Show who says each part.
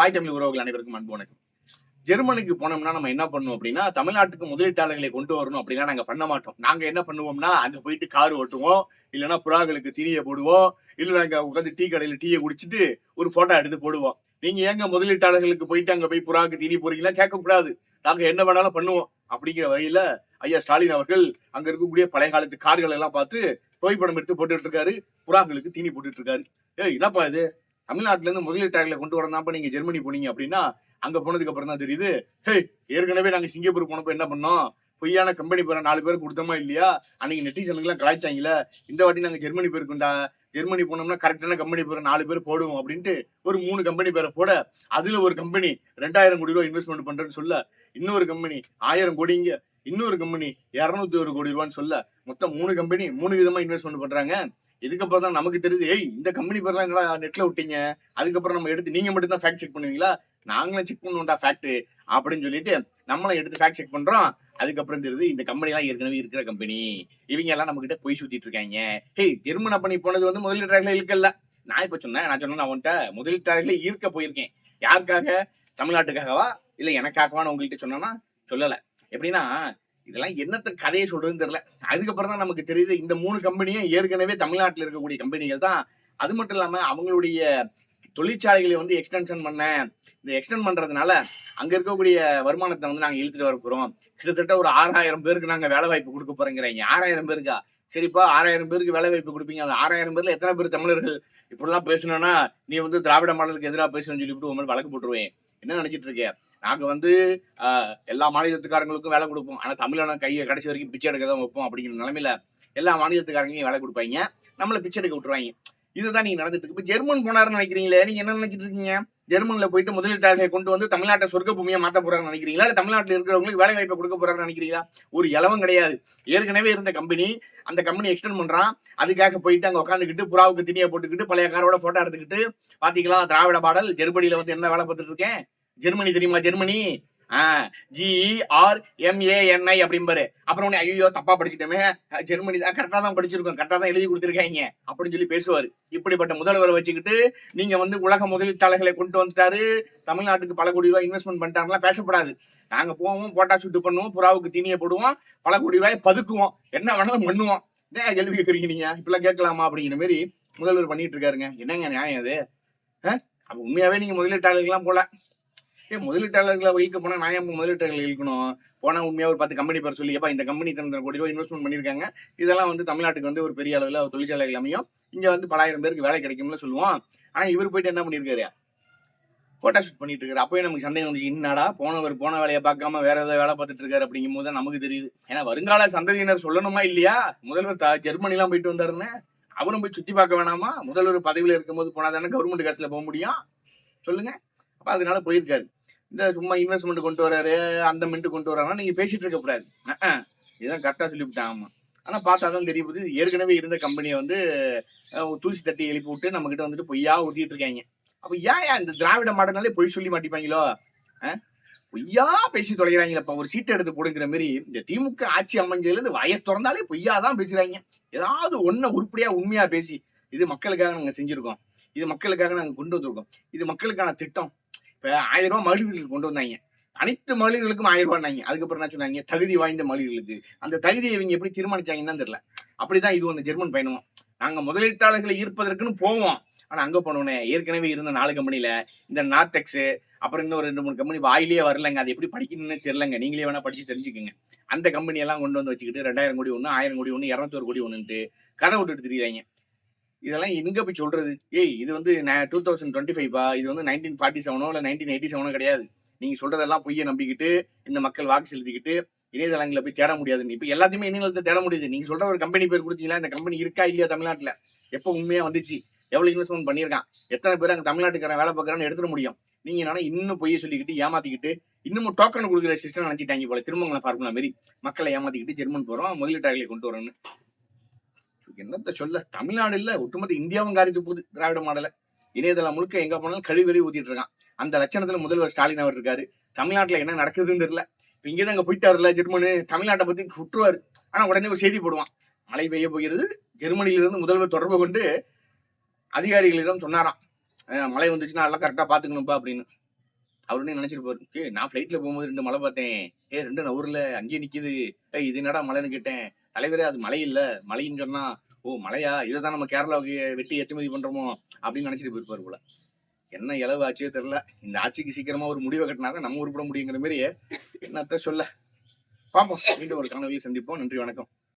Speaker 1: தாய் தமிழ் உறவுகள் அனைவருக்கும் அன்பு வணக்கம். ஜெர்மனிக்கு போனோம்னா நம்ம என்ன பண்ணுவோம் அப்படின்னா தமிழ்நாட்டுக்கு முதலீட்டாளர்களை கொண்டு வரணும் அப்படின்னா நாங்க பண்ண மாட்டோம். நாங்க என்ன பண்ணுவோம்னா அங்க போயிட்டு கார் ஓட்டுவோம் இல்லைன்னா புறாக்களுக்கு தீனியை போடுவோம் இல்ல நாங்க உட்காந்து டீ கடையில டீயை குடிச்சிட்டு ஒரு போட்டோ எடுத்து போடுவோம். நீங்க ஏங்க முதலீட்டாளர்களுக்கு போயிட்டு அங்க போய் புறாவுக்கு தீனி போறீங்களா கேட்க கூடாது நாங்க என்ன வேணாலும் பண்ணுவோம். அப்படிங்கிற வகையில ஐயா ஸ்டாலின் அவர்கள் அங்க இருக்கக்கூடிய பழைய காலத்து கார்கள் எல்லாம் பார்த்து புகைப்படம் எடுத்து போட்டுட்டு இருக்காரு. புறாக்களுக்கு தீனி போட்டுட்டு இருக்காரு. ஏய் என்னப்பா இது? தமிழ்நாட்டுல இருந்து முதலீட்டாளர்களை கொண்டு வரதாப்ப நீங்க ஜெர்மனி போனீங்க அப்படின்னா அங்க போனதுக்கு அப்புறம் தான் தெரியுது. ஹே ஏற்கனவே நாங்க சிங்கப்பூர் போனப்போ என்ன பண்ணோம்? பொய்யான கம்பெனி பேரை நாலு பேர் கொடுத்தோமா இல்லையா? அன்னைக்கு நெட்டிசனுக்குலாம் கலாய்ச்சாங்கல்ல. இந்த வாட்டி நாங்க ஜெர்மனி போயிருக்கோம்டா. ஜெர்மனி போனோம்னா கரெக்டான கம்பெனி பேரை நாலு பேர் போடுவோம் அப்படின்ட்டு ஒரு மூணு கம்பெனி பேரை போட அதுல ஒரு கம்பெனி ரெண்டாயிரம் கோடி ரூபாய் இன்வெஸ்ட்மெண்ட் பண்றேன்னு சொல்ல இன்னொரு கம்பெனி ஆயிரம் கோடிங்க இன்னொரு கம்பெனி இருநூத்தி ஒரு கோடி ரூபான்னு சொல்ல மொத்தம் மூணு கம்பெனி மூணு விதமா இன்வெஸ்ட்மெண்ட் பண்றாங்க. இதுக்கப்புறம் தான் நமக்கு தெரியுது ஏய் இந்த கம்பெனி பேர்லாம் எங்களா நெட்ல விட்டீங்க? அதுக்கப்புறம் நம்ம எடுத்து நீங்க மட்டும் தான் ஃபேக்ட் செக் பண்ணுவீங்களா? நாங்களும் செக் பண்ணுவோம்டா ஃபேக்ட் அப்படின்னு சொல்லிட்டு நம்மளும் எடுத்து ஃபேக்ட் செக் பண்றோம். அதுக்கப்புறம் தெரியுது இந்த கம்பெனி எல்லாம் ஏற்கனவே இருக்கிற கம்பெனி இவங்க எல்லாம் நம்ம கிட்ட போய் சுத்திட்டு இருக்காங்க. ஹேய் திருமண பண்ணி போனது வந்து முதலீட்டாளர்களை இழுக்கல நான் இப்ப சொன்னேன் நான் சொன்னேன் நான் உன்கிட்ட முதலீட்டாளர்களை ஈர்க்க போயிருக்கேன். யாருக்காக? தமிழ்நாட்டுக்காகவா? இல்ல எனக்காகவான்னு உங்கள்கிட்ட சொன்னா சொல்லல. எப்படின்னா இதெல்லாம் என்னத்த கதையை சொல்றதுன்னு தெரியல. அதுக்கப்புறம் தான் நமக்கு தெரியுது இந்த மூணு கம்பெனியும் ஏற்கனவே தமிழ்நாட்டில் இருக்கக்கூடிய கம்பெனிகள் தான். அது மட்டும் இல்லாம அவங்களுடைய தொழிற்சாலைகளை வந்து எக்ஸ்டென்ஷன் பண்ண இந்த எக்ஸ்டெண்ட் பண்றதுனால அங்க இருக்கக்கூடிய வருமானத்தை வந்து நாங்க இழுத்துட்டு வர போறோம். கிட்டத்தட்ட ஒரு ஆறாயிரம் பேருக்கு நாங்க வேலை வாய்ப்பு கொடுக்க போறேங்கிறீங்க ஆறாயிரம் பேருக்கா? சரிப்பா ஆறாயிரம் பேருக்கு வேலை வாய்ப்பு கொடுப்பீங்க. அந்த ஆறாயிரம் பேர்ல எத்தனை பேர் தமிழர்கள்? இப்படிலாம் பேசணும்னா நீ வந்து திராவிட மாடலுக்கு எதிராக பேசணும்னு சொல்லிவிட்டு உங்க வழக்கு போட்டுருவேன். என்ன நினைச்சிட்டு இருக்கேன் நாங்க வந்து எல்லா மாநிலத்துக்காரங்களுக்கும் வேலை கொடுப்போம். ஆனா தமிழன கையை கடைசி வரைக்கும் பிச்சை எடுக்க தான் வைப்போம் அப்படிங்கிற நிலைமையில எல்லா மாநிலத்துக்காரங்களையும் வேலை கொடுப்பாங்க. நம்மள பிச்சை எடுக்க விட்டுருவாங்க. இதுதான் நீங்க நடந்துட்டு இருக்கு. ஜெர்மன் போனாருன்னு நினைக்கிறீங்களே? நீங்க என்ன நினைச்சிட்டு இருக்கீங்க? ஜெர்மன்ல போயிட்டு முதலீட்டாளர்களை கொண்டு வந்து தமிழ்நாட்டை சொர்க்க பூமியா மாத்த போறாருன்னு நினைக்கிறீங்களா? இல்ல தமிழ்நாட்டில் இருக்கிறவங்களுக்கு வேலை வாய்ப்பை கொடுக்க போறாருன்னு நினைக்கிறீங்களா? ஒரு இலவம் கிடையாது. ஏற்கனவே இருந்த கம்பெனி அந்த கம்பெனி எக்ஸ்டெண்ட் பண்றான். அதுக்காக போயிட்டு அங்க உட்காந்துக்கிட்டு புறாவுக்கு திணியை போட்டுக்கிட்டு பழைய காரோட போட்டோ எடுத்துக்கிட்டு பாத்தீங்களா திராவிட பாடல் ஜெர்மனியில வந்து என்ன வேலை பார்த்துட்டு இருக்கேன்? ஜெர்மனி தெரியுமா ஜெர்மனி? ஜிஆர்எம்ஏஎன்ஐ அப்படிம்பாரு அப்புறம் உடனே ஐயோ தப்பா படிச்சுட்டோமே. ஜெர்மனி தான் கரெக்டா தான் படிச்சிருக்கோம். கரெக்டா தான் எழுதி கொடுத்துருக்காங்க அப்படின்னு சொல்லி பேசுவாரு. இப்படிப்பட்ட முதல்வரை வச்சுக்கிட்டு நீங்க வந்து உலக முதலீட்டாளர்களை கொண்டு வந்துட்டாரு. தமிழ்நாட்டுக்கு பல கோடி ரூபாய் இன்வெஸ்ட்மெண்ட் பண்ணிட்டாங்களா பேசப்படாது. நாங்க போவோம் போட்டா ஷூட் பண்ணுவோம் புறாவுக்கு தீனியை போடுவோம் பல கோடி ரூபாய் பதுக்குவோம். என்ன வேணாலும் பண்ணுவோம். ஏன் கேள்வி கேட்குறீங்க நீங்க? இப்பெல்லாம் கேட்கலாமா அப்படிங்கிற மாதிரி முதல்வர் பண்ணிட்டு இருக்காருங்க. என்னங்க நியாயம் அது அஹ்? உண்மையாவே நீங்க முதலீட்டாளர்கள்லாம் போல. ஏ முதலீட்டாளர்களை இழுக்க போனா நான் ஏன் முதலீட்டாளர்களை இழுக்கணும்? போனா உண்மையா ஒரு பத்து கம்பெனி பேர் சொல்லி இந்த கம்பெனி இத்தனை கோடி ரூபாய் இன்வெஸ்ட்மெண்ட் பண்ணிருக்காங்க இதெல்லாம் வந்து தமிழ்நாட்டுக்கு வந்து ஒரு பெரிய அளவில் ஒரு தொழிற்சாலைகள் அமையும். இங்க வந்து பலாயிரம் பேருக்கு வேலை கிடைக்கும்னு சொல்லுவோம். ஆனா இவர் போயிட்டு என்ன பண்ணிருக்காரு ஃபோட்டோ ஷூட் பண்ணிட்டு இருக்காரு. அப்பவே நமக்கு சந்தேகம் வந்துச்சு என்னடா போனவர் போன வேலையை பார்க்காம வேற ஏதாவது வேலை பார்த்துட்டு இருக்காரு? அப்படிங்கும் போது நமக்கு தெரியுது. ஏன்னா வருங்கால சந்ததியினர் சொல்லணுமா இல்லையா? முதல்வர் த- ஜெர்மனி எல்லாம் போயிட்டு வந்தாருன்னு. அவரும் போய் சுத்தி பார்க்க வேணாமா? முதல்வர் பதவியில் இருக்கும்போது போனா தானே கவர்மெண்ட் காசுல போக முடியும்? சொல்லுங்க. அப்ப அதனால போயிருக்காரு. இந்த சும்மா இன்வெஸ்ட்மெண்ட் கொண்டு வராரு அந்த மின்ட்டு கொண்டு வராங்க நீங்க பேசிட்டு இருக்க கூடாது. இதுதான் இதான் கரெக்டா சொல்லிவிட்டாங்க ஆமா. ஆனா பார்த்தாதான் தெரிய போகுது ஏற்கனவே இருந்த கம்பெனியை வந்து தூசி தட்டி எழுப்பி விட்டு நம்ம கிட்ட வந்துட்டு பொய்யா ஊத்திட்டு இருக்காங்க. அப்ப ஏன் ஏன் இந்த திராவிட மாடல்னாலே பொய் சொல்லி மாட்டிப்பாங்களோ? பொய்யா பேசி தொலைகிறாங்களப்பா. ஒரு சீட்டை எடுத்து போடுங்கிற மாதிரி இந்த திமுக ஆட்சி அமைஞ்சதுலேருந்து வய திறந்தாலே பொய்யா தான் பேசுறாங்க. ஏதாவது ஒன்ன உருப்படியா உண்மையா பேசி இது மக்களுக்காக நாங்க செஞ்சிருக்கோம். இது மக்களுக்காக நாங்க கொண்டு வந்திருக்கோம். இது மக்களுக்கான திட்டம். இப்போ ஆயிரம் ரூபாய் மகளிர்களுக்கு கொண்டு வந்தாங்க. அனைத்து மகளிர்களுக்கும் ஆயிரம் ரூபாய்னாங்க அதுக்கப்புறம் என்ன சொன்னாங்க? தகுதி வாய்ந்த மகளிர்களுக்கு. அந்த தகுதியை இவங்க எப்படி தீர்மானிச்சாங்கன்னு தெரியல. அப்படிதான் இது வந்து ஜெர்மன் பயணம் நாங்க முதலீட்டாளர்களை ஈர்ப்பதற்குன்னு போவோம். ஆனா அங்க போனோடனே ஏற்கனவே இருந்த நாலு கம்பெனில இந்த நார்டெக்ஸ் அப்புறம் இன்னும் ரெண்டு மூணு கம்பெனி வாயிலே வரலங்க. அது எப்படி படிக்கணும்னு தெரியலங்க. நீங்களே வேணா படிச்சு தெரிஞ்சுக்கோங்க. அந்த கம்பெனி எல்லாம் கொண்டு வந்து வச்சுக்கிட்டு ரெண்டாயிரம் கோடி ஒன்று ஆயிரம் கோடி ஒன்று இரநூத்தோரு கோடி ஒன்றுன்ட்டு கதை விட்டுட்டு தெரியுறாங்க. இதெல்லாம் எங்க போய் சொல்றது? ஏய் இது வந்து டூ தௌசண்ட் டுவெண்ட்டி ஃபைவா இது வந்து நைன்டீன் ஃபார்ட்டி செவனோ இல்லை நைன்டீன் எயிட்டி செவனோ கிடையாது. நீங்க சொல்றதெல்லாம் பொய்யை நம்பிக்கிட்டு இந்த மக்கள் வாக்கு செலுத்திக்கிட்டு இணையதளங்களை போய் தேட முடியாது. இப்ப எல்லாத்தையுமே இணையதளத்தை தேட முடியுது. நீங்க சொல்ற ஒரு கம்பெனி பேர் கொடுத்தீங்களா? இந்த கம்பெனி இருக்கா இல்லையா தமிழ்நாட்டுல? எப்போ உண்மையா வந்துச்சு? எவ்வளவு இன்வெஸ்ட்மெண்ட் பண்ணியிருக்கான்? எத்தனை பேர் அங்க தமிழ்நாட்டுக்காரன் வேலை பார்க்கறான்னு எடுத்துட முடியும். நீங்க என்னன்னா இன்னும் பொய்ய சொல்லிக்கிட்டு ஏமாத்திக்கிட்டு இன்னமும் டோக்கன் கொடுக்குற சிஸ்டம் நினைச்சிட்டாங்க போல. திருமங்கலம் ஃபார்முலா மாதிரி மக்களை ஏமாத்திக்கிட்டு ஜெர்மன் போறோம். முதலீட்டாளர்களை கொண்டு வரோம்னு. என்னத்த சொல்ல? தமிழ்நாடு இல்ல. ஒட்டுமொத்த இந்தியாவும் காரிட்டு போகுது திராவிட மாடல. இணையதளம் முழுக்க எங்க போனாலும் கழிவு கழுவி ஊத்திட்டு இருக்கான். அந்த லட்சணத்துல முதல்வர் ஸ்டாலின் அவர் இருக்காரு. தமிழ்நாட்டுல என்ன நடக்குதுன்னு தெரியல. இப்ப இங்கதான் அங்க போயிட்டாருல ஜெர்மனு. தமிழ்நாட்டை பத்தி குற்றுவாரு. ஆனா உடனே ஒரு செய்தி போடுவான். மழை பெய்ய போகிறது. ஜெர்மனியிலிருந்து முதல்வர் தொடர்பு கொண்டு அதிகாரிகளிடம் சொன்னாராம். மழை வந்துச்சுன்னா எல்லாம் கரெக்டா பாத்துக்கணும்ப்பா அப்படின்னு. அவருன்னு நினைச்சிருப்பாரு. ஏ நான் ஃபிளைட்ல போகும்போது ரெண்டு மழை பார்த்தேன். ஏ ரெண்டு நவுர்ல அங்கேயே நிக்குது. ஏய் இது என்னடா மழைன்னு கேட்டேன். தலைவரே அது மழை இல்ல. மழைன்னு சொன்னா ஓ மலையா இதைதான் நம்ம கேரளாவுக்கு வெட்டி ஏற்றுமதி பண்றோமோ? அப்படின்னு நினைச்சிட்டு போயிருப்பாரு போல. என்ன இளவு ஆட்சியோ தெரில இந்த ஆட்சிக்கு சீக்கிரமா ஒரு முடிவை கட்டினா தான் நம்ம உருப்பிட முடியுங்கிற மாதிரி என்னத்த சொல்ல? பார்ப்போம் மீண்டும் ஒரு கனவையும் சந்திப்போம். நன்றி வணக்கம்.